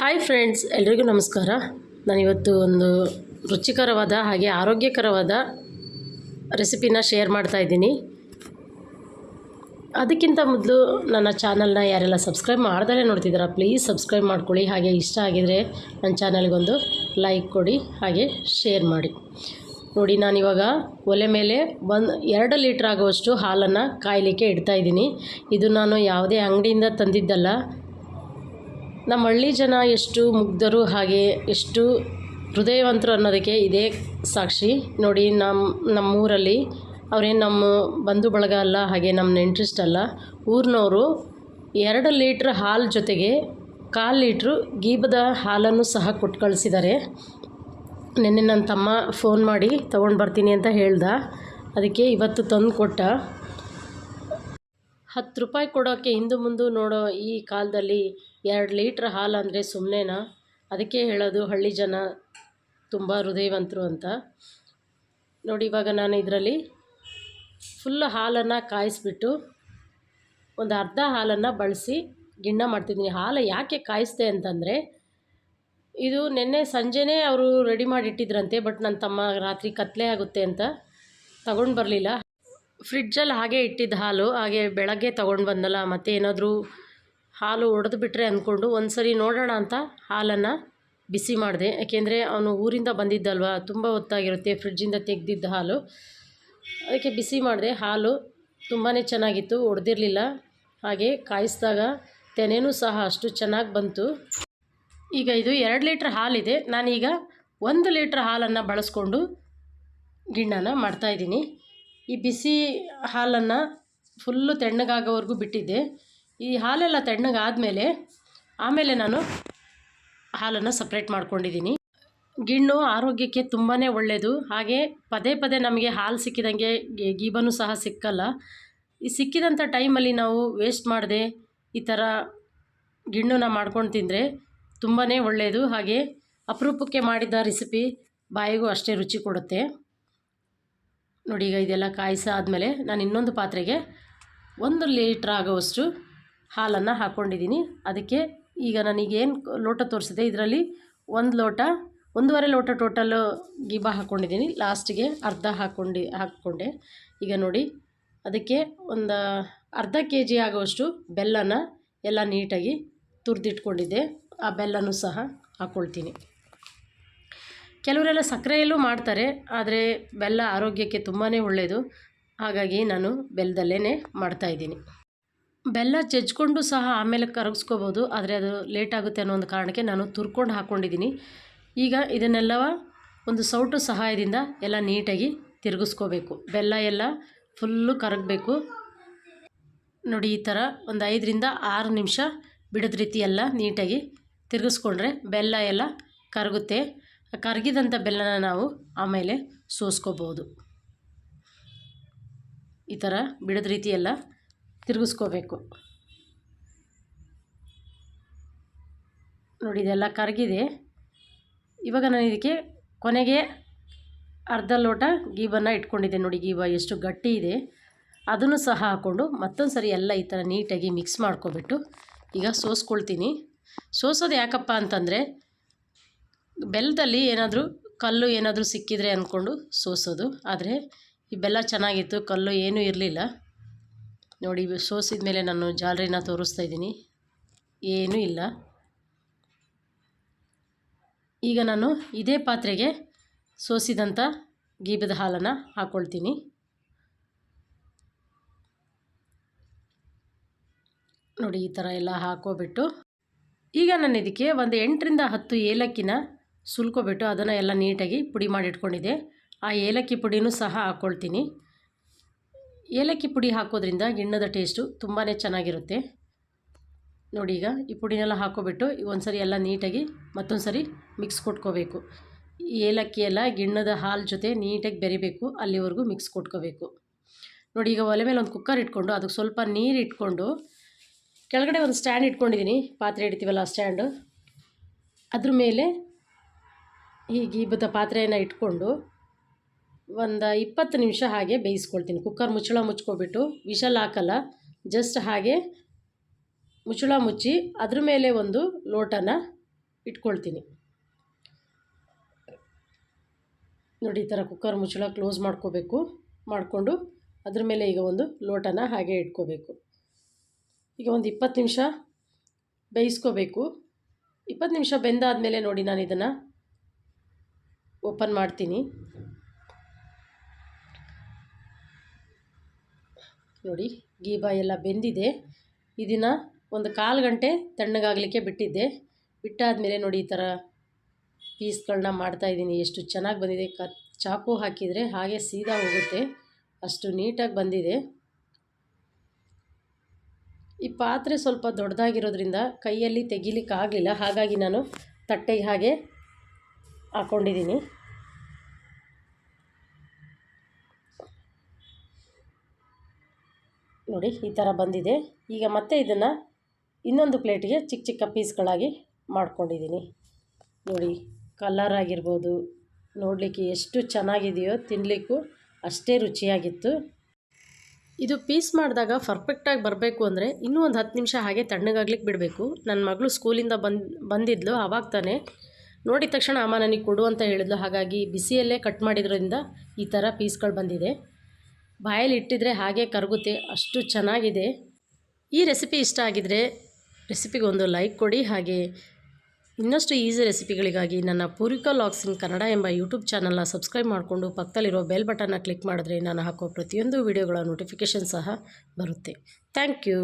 Hi friends ಎಲ್ರಿಗೂ ನಮಸ್ಕಾರ. ನಾನಿವತ್ತು ಒಂದು ರುಚಿಕರವಾದ ಹಾಗೆ ಆರೋಗ್ಯಕರವಾದ ರೆಸಿಪಿನ ಶೇರ್ ಮಾಡ್ತಾ ಇದ್ದೀನಿ. ಅದಕ್ಕಿಂತ ಮೊದಲು ನನ್ನ ಚಾನಲ್ನ ಯಾರೆಲ್ಲ ಸಬ್ಸ್ಕ್ರೈಬ್ ಮಾಡ್ದಲೇ ನೋಡ್ತಿದ್ದೀರಾ ಪ್ಲೀಸ್ ಸಬ್ಸ್ಕ್ರೈಬ್ ಮಾಡ್ಕೊಳ್ಳಿ. ಹಾಗೆ ಇಷ್ಟ ಆಗಿದರೆ ನನ್ನ ಚಾನಲ್ಗೊಂದು ಲೈಕ್ ಕೊಡಿ, ಹಾಗೆ ಶೇರ್ ಮಾಡಿ. ನೋಡಿ, ನಾನಿವಾಗ ಒಲೆ ಮೇಲೆ ಒಂದು, ಎರಡು ಲೀಟ್ರ್ ಆಗುವಷ್ಟು ಹಾಲನ್ನು ಕಾಯಲಿಕ್ಕೆ ಇಡ್ತಾ ಇದ್ದೀನಿ. ಇದು ನಾನು ಯಾವುದೇ ಅಂಗಡಿಯಿಂದ ತಂದಿದ್ದಲ್ಲ ನಮ್ಮ ಹಳ್ಳಿ ಜನ ಎಷ್ಟು ಮುಗ್ಧರು ಹಾಗೆ ಎಷ್ಟು ಹೃದಯವಂತರು ಅನ್ನೋದಕ್ಕೆ ಇದೇ ಸಾಕ್ಷಿ. ನೋಡಿ ನಮ್ಮ ನಮ್ಮೂರಲ್ಲಿ ಅವರೇನು ನಮ್ಮ ಬಂಧು ಬಳಗ ಅಲ್ಲ, ಹಾಗೆ ನಮ್ಮ ನೆಂಟ್ರಿಸ್ಟ್ ಅಲ್ಲ, ಊರಿನವರು ಎರಡು ಲೀಟ್ರ್ ಹಾಲು ಜೊತೆಗೆ ಕಾಲು ಲೀಟ್ರು ಗೀಬದ ಹಾಲನ್ನು ಸಹ ಕೊಟ್ಟು ಕಳಿಸಿದ್ದಾರೆ ನಿನ್ನೆ ನನ್ನ ತಮ್ಮ ಫೋನ್ ಮಾಡಿ, ತೊಗೊಂಡು ಬರ್ತೀನಿ ಅಂತ ಹೇಳ್ದ. ಅದಕ್ಕೆ ಇವತ್ತು ತಂದು ಕೊಟ್ಟ. ಹತ್ತು ರೂಪಾಯಿ ಕೊಡೋಕ್ಕೆ ಹಿಂದು ಮುಂದೆ ನೋಡೋ ಈ ಕಾಲದಲ್ಲಿ ಎರಡು ಲೀಟ್ರ್ ಹಾಲು ಅಂದರೆ ಸುಮ್ಮನೆನಾ ಅದಕ್ಕೆ ಹೇಳೋದು ಹಳ್ಳಿ ಜನ ತುಂಬ ಹೃದಯವಂತರು ಅಂತ. ನೋಡಿ, ಇವಾಗ ನಾನು ಇದರಲ್ಲಿ ಫುಲ್ ಹಾಲನ್ನು ಕಾಯಿಸ್ಬಿಟ್ಟು ಒಂದು ಅರ್ಧ ಹಾಲನ್ನು ಬಳಸಿ ಗಿಣ್ಣ ಮಾಡ್ತಿದ್ದೀನಿ. ಹಾಲು ಯಾಕೆ ಕಾಯಿಸ್ದೆ ಅಂತಂದರೆ, ಇದು ನಿನ್ನೆ ಸಂಜೆನೇ ಅವರು ರೆಡಿ ಮಾಡಿಟ್ಟಿದ್ರಂತೆ ಬಟ್ ನನ್ನ ತಮ್ಮ ರಾತ್ರಿ ಕತ್ಲೆ ಆಗುತ್ತೆ ಅಂತ ತಗೊಂಡು ಬರಲಿಲ್ಲ. ಫ್ರಿಡ್ಜಲ್ಲಿ ಹಾಗೆ ಇಟ್ಟಿದ್ದ ಹಾಲು, ಹಾಗೆ ಬೆಳಗ್ಗೆ ತೊಗೊಂಡು ಬಂದಲ್ಲ, ಮತ್ತೆ ಏನಾದರೂ ಹಾಲು ಒಡೆದು ಬಿಟ್ಟರೆ ಅಂದ್ಕೊಂಡು ಒಂದು ಸರಿ ನೋಡೋಣ ಅಂತ ಹಾಲನ್ನು ಬಿಸಿ ಮಾಡಿದೆ. ಯಾಕೆಂದರೆ ಅವನು ಊರಿಂದ ಬಂದಿದ್ದಲ್ವ, ತುಂಬ ಹೊತ್ತಾಗಿರುತ್ತೆ ಫ್ರಿಡ್ಜಿಂದ ತೆಗೆದಿದ್ದ ಹಾಲು. ಅದಕ್ಕೆ ಬಿಸಿ ಮಾಡಿದೆ. ಹಾಲು ತುಂಬಾ ಚೆನ್ನಾಗಿತ್ತು, ಒಡೆದಿರಲಿಲ್ಲ. ಹಾಗೆ ಕಾಯಿಸಿದಾಗ ತೆನೆನೂ ಸಹ ಅಷ್ಟು ಚೆನ್ನಾಗಿ ಬಂತು. ಈಗ ಇದು ಎರಡು ಲೀಟ್ರ್ ಹಾಲಿದೆ. ನಾನೀಗ ಒಂದು ಲೀಟ್ರ್ ಹಾಲನ್ನು ಬಳಸ್ಕೊಂಡು ಗಿಣ್ಣನ ಮಾಡ್ತಾಯಿದ್ದೀನಿ ಈ ಬಿಸಿ ಹಾಲನ್ನು ಫುಲ್ಲು ತೆಣ್ಣಗಾಗೋವರೆಗೂ ಬಿಟ್ಟಿದ್ದೆ. ಈ ಹಾಲೆಲ್ಲ ತಣ್ಣಗಾದಮೇಲೆ ಆಮೇಲೆ ನಾನು ಹಾಲನ್ನು ಸಪ್ರೇಟ್ ಮಾಡ್ಕೊಂಡಿದ್ದೀನಿ. ಗಿಣ್ಣು ಆರೋಗ್ಯಕ್ಕೆ ತುಂಬಾ ಒಳ್ಳೆಯದು ಹಾಗೆ ಪದೇ ಪದೇ ನಮಗೆ ಹಾಲು ಸಿಕ್ಕಿದಂಗೆ ಗೀಬನೂ ಸಹ ಸಿಕ್ಕಲ್ಲ. ಈ ಸಿಕ್ಕಿದಂಥ ಟೈಮಲ್ಲಿ ನಾವು ವೇಸ್ಟ್ ಮಾಡದೆ ಈ ಥರ ಗಿಣ್ಣನ್ನ ಮಾಡ್ಕೊಂಡು ತಿಂದರೆ ತುಂಬಾ ಒಳ್ಳೆಯದು ಹಾಗೆ ಅಪರೂಪಕ್ಕೆ ಮಾಡಿದ ರೆಸಿಪಿ ಬಾಯಿಗೂ ಅಷ್ಟೇ ರುಚಿ ಕೊಡುತ್ತೆ. ನೋಡಿ ಈಗ ಇದೆಲ್ಲ ಕಾಯಿಸಾದ್ಮೇಲೆ ನಾನು ಇನ್ನೊಂದು ಪಾತ್ರೆಗೆ ಒಂದು ಲೀಟ್ರ್ ಆಗೋವಷ್ಟು ಹಾಲನ್ನು ಹಾಕ್ಕೊಂಡಿದ್ದೀನಿ ಅದಕ್ಕೆ ಈಗ ನನಗೇನು ಲೋಟ ತೋರಿಸಿದೆ, ಇದರಲ್ಲಿ ಒಂದು ಲೋಟ, ಒಂದೂವರೆ ಲೋಟ ಟೋಟಲ್ಲು ಗೀಬಾ ಹಾಕ್ಕೊಂಡಿದ್ದೀನಿ ಲಾಸ್ಟಿಗೆ ಅರ್ಧ ಹಾಕ್ಕೊಂಡು ಹಾಕ್ಕೊಂಡೆ. ಈಗ ನೋಡಿ, ಅದಕ್ಕೆ ಒಂದು ಅರ್ಧ ಕೆ ಜಿ ಆಗುವಷ್ಟು ಬೆಲ್ಲನ ಎಲ್ಲ ನೀಟಾಗಿ ತುರಿದಿಟ್ಕೊಂಡಿದ್ದೆ. ಆ ಬೆಲ್ಲನೂ ಸಹ ಹಾಕ್ಕೊಳ್ತೀನಿ ಕೆಲವರೆಲ್ಲ ಸಕ್ಕರೆಯಲ್ಲೂ ಮಾಡ್ತಾರೆ, ಆದರೆ ಬೆಲ್ಲ ಆರೋಗ್ಯಕ್ಕೆ ತುಂಬಾ ಒಳ್ಳೆಯದು ಹಾಗಾಗಿ ನಾನು ಬೆಲ್ಲದಲ್ಲೇ ಮಾಡ್ತಾಯಿದ್ದೀನಿ ಬೆಲ್ಲ ಜಜ್ಕೊಂಡು ಸಹ ಆಮೇಲೆ ಕರಗಿಸ್ಕೋಬೋದು, ಆದರೆ ಅದು ಲೇಟ್ ಆಗುತ್ತೆ ಅನ್ನೋ ಒಂದು ಕಾರಣಕ್ಕೆ ನಾನು ತುರ್ಕೊಂಡು ಹಾಕ್ಕೊಂಡಿದ್ದೀನಿ ಈಗ ಇದನ್ನೆಲ್ಲವ ಒಂದು ಸೌಟು ಸಹಾಯದಿಂದ ಎಲ್ಲ ನೀಟಾಗಿ ತಿರುಗಿಸ್ಕೋಬೇಕು. ಬೆಲ್ಲ ಎಲ್ಲ ಫುಲ್ಲು ಕರಗಬೇಕು. ನೋಡಿ, ಈ ಥರ ಒಂದು ಐದರಿಂದ ಆರು ನಿಮಿಷ ಬಿಡದ ರೀತಿ ಎಲ್ಲ ನೀಟಾಗಿ ತಿರುಗಿಸ್ಕೊಂಡ್ರೆ ಬೆಲ್ಲ ಎಲ್ಲ ಕರಗುತ್ತೆ. ಕರಗಿದಂಥ ಬೆಲ್ಲನ ನಾವು ಆಮೇಲೆ ಸೋಸ್ಕೋಬೋದು. ಈ ಥರ ಬಿಡದ ರೀತಿ ಎಲ್ಲ ತಿರುಗಿಸ್ಕೋಬೇಕು. ನೋಡಿ, ಇದೆಲ್ಲ ಕರಗಿದೆ. ಇವಾಗ ನಾನು ಇದಕ್ಕೆ ಕೊನೆಗೆ ಅರ್ಧ ಲೋಟ ಗೀಬನ್ನು ಇಟ್ಕೊಂಡಿದ್ದೆ. ನೋಡಿ, ಗೀಬ ಎಷ್ಟು ಗಟ್ಟಿ ಇದೆ. ಅದನ್ನು ಸಹ ಹಾಕ್ಕೊಂಡು ಮತ್ತೊಂದು ಸರಿ ಎಲ್ಲ ಈ ಥರ ನೀಟಾಗಿ ಮಿಕ್ಸ್ ಮಾಡ್ಕೊಬಿಟ್ಟು ಈಗ ಸೋಸ್ಕೊಳ್ತೀನಿ. ಸೋಸೋದು ಯಾಕಪ್ಪ ಅಂತಂದರೆ ಬೆಲ್ಲದಲ್ಲಿ ಏನಾದರೂ ಕಲ್ಲು ಏನಾದರೂ ಸಿಕ್ಕಿದರೆ ಅಂದ್ಕೊಂಡು ಸೋಸೋದು. ಆದರೆ, ಈ ಬೆಲ್ಲ ಚೆನ್ನಾಗಿತ್ತು, ಕಲ್ಲು ಏನೂ ಇರಲಿಲ್ಲ. ನೋಡಿ, ಸೋಸಿದ ಮೇಲೆ ನಾನು ಜಾಲರಿನ ತೋರಿಸ್ತಾ ಇದ್ದೀನಿ. ಏನೂ ಇಲ್ಲ. ಈಗ ನಾನು ಇದೇ ಪಾತ್ರೆಗೆ ಸೋಸಿದಂಥ ಗೀಬದ ಹಾಲನ್ನು ಹಾಕ್ಕೊಳ್ತೀನಿ ನೋಡಿ, ಈ ಥರ ಎಲ್ಲ ಹಾಕೋಬಿಟ್ಟು ಈಗ ನಾನು ಇದಕ್ಕೆ ಒಂದು ಎಂಟರಿಂದ ಹತ್ತು ಏಲಕ್ಕಿನ ಸುಲ್ಕೋಬಿಟ್ಟು ಅದನ್ನು ಎಲ್ಲ ನೀಟಾಗಿ ಪುಡಿ ಮಾಡಿ ಇಟ್ಕೊಂಡಿದ್ದೆ. ಆ ಏಲಕ್ಕಿ ಪುಡಿನೂ ಸಹ ಹಾಕ್ಕೊಳ್ತೀನಿ ಏಲಕ್ಕಿ ಪುಡಿ ಹಾಕೋದ್ರಿಂದ ಗಿಣ್ಣದ ಟೇಸ್ಟು ತುಂಬಾ ಚೆನ್ನಾಗಿರುತ್ತೆ. ನೋಡಿ ಈಗ ಈ ಪುಡಿನೆಲ್ಲ ಹಾಕೋಬಿಟ್ಟು ಒಂದು ಸರಿ ಎಲ್ಲ ನೀಟಾಗಿ ಮತ್ತೊಂದು ಸರಿ ಮಿಕ್ಸ್ ಕೊಟ್ಕೋಬೇಕು. ಏಲಕ್ಕಿ ಎಲ್ಲ ಗಿಣ್ಣದ ಹಾಲು ಜೊತೆ ನೀಟಾಗಿ ಬೆರಿಬೇಕು, ಅಲ್ಲಿವರೆಗೂ ಮಿಕ್ಸ್ ಕೊಟ್ಕೋಬೇಕು. ನೋಡಿ ಈಗ ಒಲೆ ಮೇಲೆ ಒಂದು ಕುಕ್ಕರ್ ಇಟ್ಕೊಂಡು ಅದಕ್ಕೆ ಸ್ವಲ್ಪ ನೀರು ಇಟ್ಕೊಂಡು ಕೆಳಗಡೆ ಒಂದು ಸ್ಟ್ಯಾಂಡ್ ಇಟ್ಕೊಂಡಿದ್ದೀನಿ ಪಾತ್ರೆ ಇಡ್ತೀವಲ್ಲ ಆ ಸ್ಟ್ಯಾಂಡು. ಅದ್ರ ಮೇಲೆ ಈ ಗೀಬದ ಪಾತ್ರೆಯನ್ನು ಇಟ್ಕೊಂಡು ಒಂದು ಇಪ್ಪತ್ತು ನಿಮಿಷ ಹಾಗೆ ಬೇಯಿಸ್ಕೊಳ್ತೀನಿ. ಕುಕ್ಕರ್ ಮುಚ್ಚಳ ಮುಚ್ಕೊಬಿಟ್ಟು ವಿಷಲ್ ಹಾಕಲ್ಲ ಜಸ್ಟ್ ಹಾಗೆ ಮುಚ್ಚಳ ಮುಚ್ಚಿ ಅದ್ರ ಮೇಲೆ ಒಂದು ಲೋಟನ ಇಟ್ಕೊಳ್ತೀನಿ. ನೋಡಿ ಈ ಥರ ಕುಕ್ಕರ್ ಮುಚ್ಚಳ ಕ್ಲೋಸ್ ಮಾಡ್ಕೋಬೇಕು, ಮಾಡಿಕೊಂಡು ಅದ್ರ ಮೇಲೆ ಈಗ ಒಂದು ಲೋಟನ ಹಾಗೆ ಇಟ್ಕೋಬೇಕು. ಈಗ ಒಂದು ಇಪ್ಪತ್ತು ನಿಮಿಷ ಬೇಯಿಸ್ಕೋಬೇಕು. ಇಪ್ಪತ್ತು ನಿಮಿಷ ಬೆಂದಾದಮೇಲೆ ನೋಡಿ ನಾನು ಇದನ್ನು ಓಪನ್ ಮಾಡ್ತೀನಿ. ನೋಡಿ ಗೀಬಾ ಎಲ್ಲ ಬೆಂದಿದೆ. ಇದನ್ನು ಒಂದು ಕಾಲು ಗಂಟೆ ತಣ್ಣಗಾಗಲಿಕ್ಕೆ ಬಿಟ್ಟಿದ್ದೆ. ಬಿಟ್ಟಾದಮೇಲೆ ನೋಡಿ ಈ ಥರ ಪೀಸ್ಗಳನ್ನ ಮಾಡ್ತಾಯಿದ್ದೀನಿ ಎಷ್ಟು ಚೆನ್ನಾಗಿ ಬಂದಿದೆ. ಕ ಚಾಕು ಹಾಕಿದರೆ ಹಾಗೆ ಸೀದಾ ಹೋಗುತ್ತೆ. ಅಷ್ಟು ನೀಟಾಗಿ ಬಂದಿದೆ. ಈ ಪಾತ್ರೆ ಸ್ವಲ್ಪ ದೊಡ್ಡದಾಗಿರೋದ್ರಿಂದ ಕೈಯಲ್ಲಿ ತೆಗಿಲಿಕ್ಕಾಗಲಿಲ್ಲ. ಹಾಗಾಗಿ ನಾನು ತಟ್ಟೆಗೆ ಹಾಗೆ ಹಾಕ್ಕೊಂಡಿದ್ದೀನಿ ನೋಡಿ, ಈ ಥರ ಬಂದಿದೆ. ಈಗ ಮತ್ತೆ ಇದನ್ನು ಇನ್ನೊಂದು ಪ್ಲೇಟಿಗೆ ಚಿಕ್ಕ ಚಿಕ್ಕ ಪೀಸ್ಗಳಾಗಿ ಮಾಡ್ಕೊಂಡಿದ್ದೀನಿ ನೋಡಿ ಕಲರ್ ಆಗಿರ್ಬೋದು, ನೋಡಲಿಕ್ಕೆ ಎಷ್ಟು ಚೆನ್ನಾಗಿದೆಯೋ ತಿನ್ನಲಿಕ್ಕೂ ಅಷ್ಟೇ ರುಚಿಯಾಗಿತ್ತು. ಇದು ಪೀಸ್ ಮಾಡಿದಾಗ ಪರ್ಫೆಕ್ಟಾಗಿ ಬರಬೇಕು ಅಂದರೆ ಇನ್ನೂ ಒಂದು ಹತ್ತು ನಿಮಿಷ ಹಾಗೆ ತಣ್ಣಗಾಗ್ಲಿಕ್ಕೆ ಬಿಡಬೇಕು. ನನ್ನ ಮಗಳು ಸ್ಕೂಲಿಂದ ಬಂದು, ಬಂದಿದ್ಲು ಆವಾಗ ತಾನೇ. ನೋಡಿದ ತಕ್ಷಣ, ಅಮ್ಮ, ನನಗೆ ಕೊಡು ಅಂತ ಹೇಳಿದ್ಲು. ಹಾಗಾಗಿ ಬಿಸಿಯಲ್ಲೇ ಕಟ್ ಮಾಡಿದ್ರಿಂದ ಈ ಥರ ಪೀಸ್ಗಳು ಬಂದಿದೆ. ಬಾಯಲ್ಲಿ ಇಟ್ಟಿದ್ರೆ ಹಾಗೆ ಕರಗುತ್ತೆ. ಅಷ್ಟು ಚೆನ್ನಾಗಿದೆ. ಈ ರೆಸಿಪಿ ಇಷ್ಟ ಆಗಿದ್ರೆ ರೆಸಿಪಿಗೆ ಒಂದು ಲೈಕ್ ಕೊಡಿ. ಹಾಗೆ ಇನ್ನಷ್ಟು ಈಸಿ ರೆಸಿಪಿಗಳಿಗಾಗಿ ನನ್ನ ಪೂರಿಕಾ ಲಾಗ್ಸ್ ಇನ್ ಕನ್ನಡ ಎಂಬ ಯೂಟ್ಯೂಬ್ ಚಾನಲ್ನ ಸಬ್ಸ್ಕ್ರೈಬ್ ಮಾಡಿಕೊಂಡು ಪಕ್ಕದಲ್ಲಿರೋ ಬೆಲ್ ಬಟನ್ನ ಕ್ಲಿಕ್ ಮಾಡಿದ್ರೆ ನಾನು ಹಾಕೋ ಪ್ರತಿಯೊಂದು ವಿಡಿಯೋಗಳ ನೋಟಿಫಿಕೇಷನ್ ಸಹ ಬರುತ್ತೆ. Thank you.